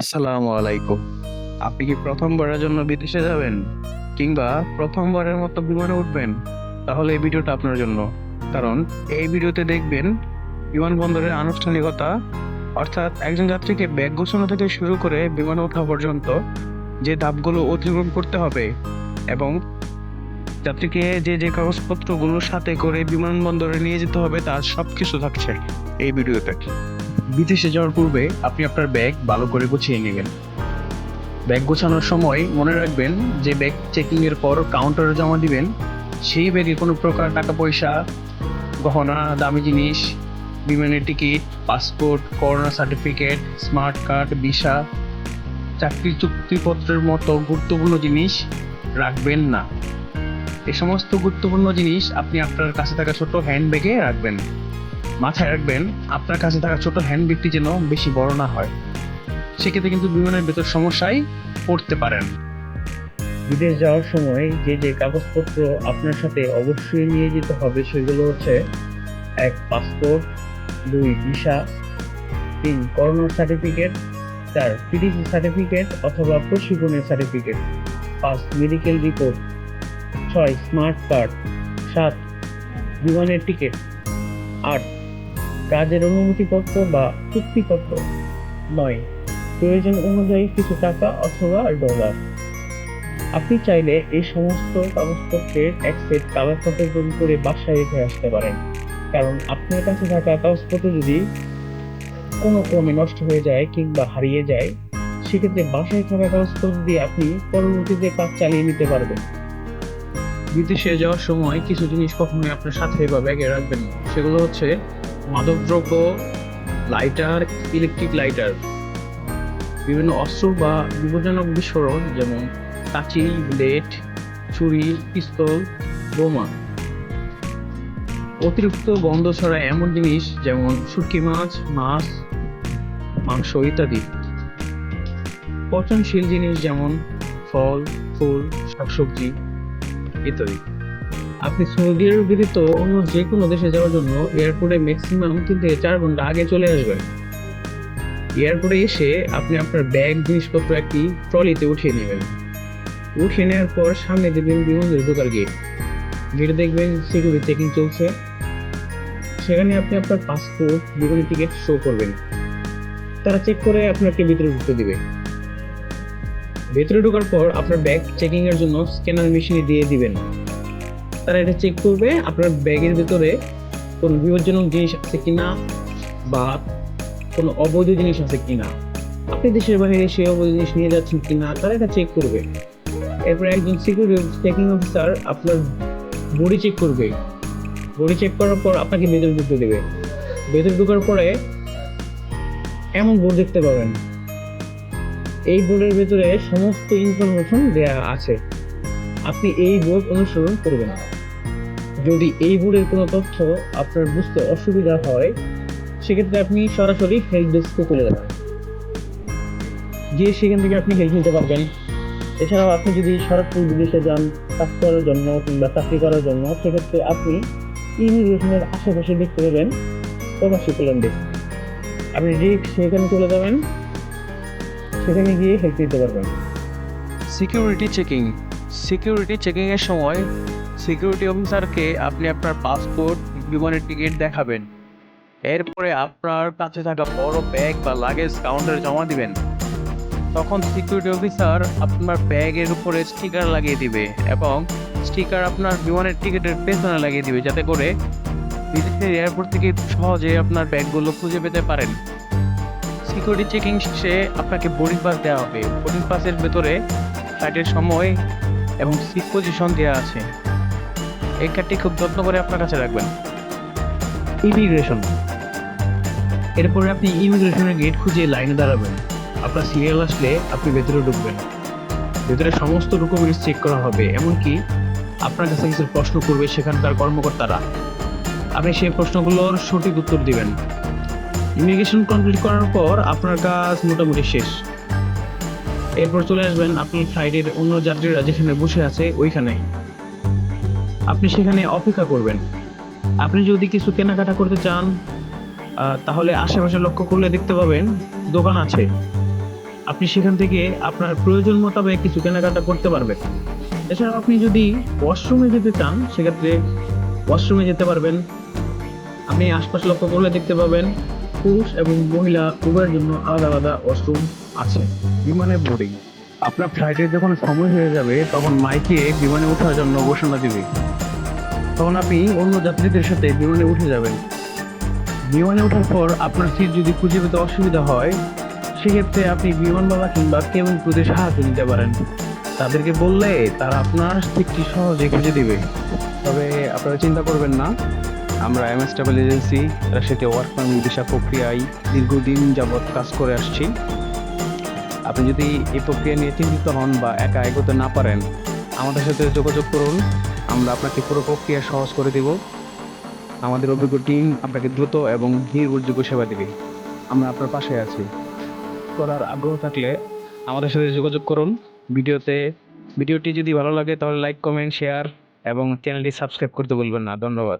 আসসালামু আলাইকুম। আপনি কি প্রথমবারের জন্য বিদেশে যাবেন? কিংবা প্রথমবারের মতো বিমানে উঠবেন? তাহলে এই ভিডিওটা আপনার জন্য। কারণ এই ভিডিওতে দেখবেন বিমানবন্দরের আনুষ্ঠানিকতা, অর্থাৎ একজন যাত্রীকে ব্যাগ গোছানো থেকে শুরু করে বিমানে ওঠা পর্যন্ত যে ধাপগুলো অতিক্রম করতে হবে এবং যাত্রীকে যে যে কাগজপত্রগুলো সাথে করে বিমানবন্দরে নিয়ে যেতে হবে, তার সব কিছু থাকছে এই ভিডিওতে। বিদেশে যাওয়ার পূর্বে আপনি আপনার ব্যাগ ভালো করে গুছিয়ে নেবেন। ব্যাগ গোছানোর সময় মনে রাখবেন যে ব্যাগ চেকিং এর পর কাউন্টারে জমা দিবেন। সেই ব্যাগে কোনো প্রকার টাকা পয়সা গহনা, দামি জিনিস, বিমানের ticket, passport corona certificate smart card visa, চাকরি চুক্তিপত্রের মতো গুরুত্বপূর্ণ জিনিস রাখবেন না। এই সমস্ত গুরুত্বপূর্ণ জিনিস আপনি আপনার কাছে থাকা ছোট হ্যান্ড ব্যাগে রাখবেন। মাথায় রাখবেন, আপনার কাছে থাকা ছোট হ্যান্ড ব্যাগটি যেন বেশি বড় না হয়। সেক্ষেত্রে কিন্তু বিমানের ভেতর সমস্যায় পড়তে পারেন। বিদেশ যাওয়ার সময় যে যে কাগজপত্র আপনার সাথে অবশ্যই নিয়ে যেতে হবে, সেগুলো হচ্ছে এক পাসপোর্ট, দুই ভিসা, তিন করোনা সার্টিফিকেট, চার পিডিসি সার্টিফিকেট অথবা প্রশিক্ষণের সার্টিফিকেট, পাঁচ মেডিকেল রিপোর্ট, ছয় স্মার্ট কার্ড, সাত বিমানের টিকিট, আট কাজের অনুমতিপত্র বা চুক্তিপত্র নয়। প্রয়োজন অনুযায়ী কিছু টাকা অথবা ডলার। আপনি চাইলে এই সমস্ত কাগজপত্রের এক সেট কাগজ কপি করে বাসায় রেখে আসতে পারেন। কারণ আপনার কাছে থাকা কাগজপত্র যদি কোনো ক্রমে নষ্ট হয়ে যায় কিংবা হারিয়ে যায়, সেক্ষেত্রে বাসায় থাকা কাগজপত্র দিয়ে আপনি পরবর্তীতে কাজ চালিয়ে নিতে পারবেন। বিদেশে যাওয়ার সময় কিছু জিনিস কখনোই আপনার সাথে বা ব্যাগে রাখবেন। সেগুলো হচ্ছে মাদকদ্রব্য লাইটার ইলেকট্রিক লাইটার বিভিন্ন অস্ত্র বা বিপজ্জনক বিস্ফোরণ যেমন কাঁচি ব্লেড ছুরি, পিস্তল, বোমা। অতিরিক্ত গন্ধ ছড়া এমন জিনিস যেমন শুটকি মাছ মাছ, মাংস ইত্যাদি। পচনশীল জিনিস যেমন ফল, ফুল, শাকসবজি ইত্যাদি। আপনি সৌদি আরব ব্যতীত অন্য যে কোনো দেশে যাওয়ার জন্য এয়ারপোর্টে ম্যাক্সিমাম তিন থেকে চার ঘণ্টা আগে চলে আসবেন। এয়ারপোর্টে এসে আপনি আপনার ব্যাগ, জিনিসপত্র একটি ট্রলিতে উঠিয়ে নেবেন। উঠিয়ে নেওয়ার পর সামনে দেখবেন বিমানের ঢোকার গেট গেটে দেখবেন সিকিউরিটি চেকিং চলছে। সেখানে আপনি আপনার পাসপোর্ট বিমানের টিকিট শো করবেন। তারা চেক করে আপনাকে ভিতরে ঢুকতে দিবে। ভেতরে ঢোকার পর আপনার ব্যাগ চেকিংয়ের জন্য স্ক্যানার মেশিনে দিয়ে দিবেন। তারা এটা চেক করবে, আপনার ব্যাগের ভিতরে কোনো বিপজ্জনক জিনিস আছে কিনা বা কোনো অবৈধ জিনিস আছে কিনা। আপনি দেশের বাইরে সেই অবৈধ জিনিস নিয়ে যাচ্ছেন কিনা, তারা এটা চেক করবে। এরপরে একজন সিকিউরিটি চেকিং অফিসার আপনার বডি চেক করবে। বডি চেক করার পর আপনাকে ভেতরে ঢুকতে দেবে। ভেতরে ঢোকার পরে এমন বোর্ড দেখতে পাবেন। এই বোর্ডের ভেতরে সমস্ত ইনফরমেশন দেয়া আছে। আপনি এই বোর্ড অনুসরণ করবেন। যদি এই বোর্ডের কোনো তথ্য আপনার বুঝতে অসুবিধা হয়, সেক্ষেত্রে আপনি সরাসরি হেল্প ডেস্কে চলে যাবেন। গিয়ে সেখান থেকে আপনি হেল্প নিতে পারবেন। এছাড়াও আপনি যদি সরাসরি বিদেশে যান, কাজ করার জন্য কিংবা চাকরি করার জন্য, সেক্ষেত্রে আপনি ইমিগ্রেশনের আশেপাশে দেখতে পাবেন প্রবাসী কল্যাণ ডেস্ক আপনি ডিরেক্ট সেখানে চলে যাবেন, সেখানে গিয়ে হেল্প নিতে পারবেন। সিকিউরিটি চেকিং সিকিউরিটি চেকিংয়ের সময় সিকিউরিটি অফিসারকে আপনি আপনার পাসপোর্ট বিমানের টিকিট দেখাবেন। এরপরে আপনার কাছে থাকা বড় ব্যাগ বা লাগেজ কাউন্টারে জমা দিবেন। তখন সিকিউরিটি অফিসার আপনার ব্যাগের উপরে স্টিকার লাগিয়ে দিবে এবং স্টিকার আপনার বিমানের টিকিটের পেছনে লাগিয়ে দিবে যাতে করে বিদেশের এয়ারপোর্ট থেকে সহজে আপনার ব্যাগগুলো খুঁজে পেতে পারেন। সিকিউরিটি চেকিং শেষে আপনাকে বোর্ডিং পাস দেওয়া হবে। বোর্ডিং পাসের ভেতরে ফ্লাইটের সময় এবং সিট পজিশন দেওয়া আছে। এই কার্ডটি খুব যত্ন করে আপনার কাছে রাখবেন। ইমিগ্রেশন এরপরে আপনি ইমিগ্রেশনের গেট খুঁজে লাইনে দাঁড়াবেন। আপনার সিরিয়াল আসলে আপনি ভেতরে ঢুকবেন। ভেতরে সমস্ত ডকুমেন্টস চেক করা হবে, এমনকি আপনার কাছে কিছু প্রশ্ন করবে সেখানকার কর্মকর্তারা। আপনি সেই প্রশ্নগুলোর সঠিক উত্তর দিবেন। ইমিগ্রেশন কমপ্লিট করার পর আপনার কাজ মোটামুটি শেষ। এরপর চলে আসবেন আপনি ফ্লাইটের অন্য যাত্রীরা যেখানে বসে আছে ওইখানে আপনি সেখানে অপেক্ষা করবেন। আপনি যদি কিছু কেনাকাটা করতে চান তাহলে আশেপাশে লক্ষ্য করলে দেখতে পাবেন দোকান আছে। আপনি সেখান থেকে আপনার প্রয়োজন মোতাবেক কিছু কেনাকাটা করতে পারবেন। এছাড়াও আপনি যদি ওয়াশরুমে যেতে চান, সেক্ষেত্রে ওয়াশরুমে যেতে পারবেন। আপনি আশপাশ লক্ষ্য করলে দেখতে পাবেন পুরুষ এবং মহিলা উভয়ের জন্য আলাদা আলাদা ওয়াশরুম আছে। বিমানে বোর্ডিং। আপনার ফ্লাইটের যখন সময় হয়ে যাবে, তখন মাইকে বিমানে ওঠার জন্য ঘোষণা দিবে। তখন আপনি অন্য যাত্রীদের সাথে বিমানে উঠে যাবেন। বিমানে ওঠার পর আপনার সিট যদি খুঁজে পেতে অসুবিধা হয়, সেক্ষেত্রে আপনি বিমানবালা কিংবা কেবিন ক্রুদের সাহায্য নিতে পারেন। তাদেরকে বললে তারা আপনার সিটটি সহজে খুঁজে দিবে। তবে আপনারা চিন্তা করবেন না, আমরা এমএস ট্রাভেল এজেন্সি রাশিয়াতে ওয়ার্ক পারমিট ভিসা প্রক্রিয়ায় দীর্ঘদিন যাবৎ কাজ করে আসছি। আপনি যদি এই প্রক্রিয়া নিয়ে চিন্তিত হন বা একা এগোতে না পারেন, আমাদের সাথে যোগাযোগ করুন। আমরা আপনাকে পুরো প্রক্রিয়া সহজ করে দেব। আমাদের অভিজ্ঞ টিম আপনাকে দ্রুত এবং নির্ভরযোগ্য সেবা দেবে। আমরা আপনার পাশে আছি। করার আগ্রহ থাকলে আমাদের সাথে যোগাযোগ করুন। ভিডিওতে, ভিডিওটি যদি ভালো লাগে তাহলে লাইক, কমেন্ট, শেয়ার এবং চ্যানেলটি সাবস্ক্রাইব করতে বলবেন না। ধন্যবাদ।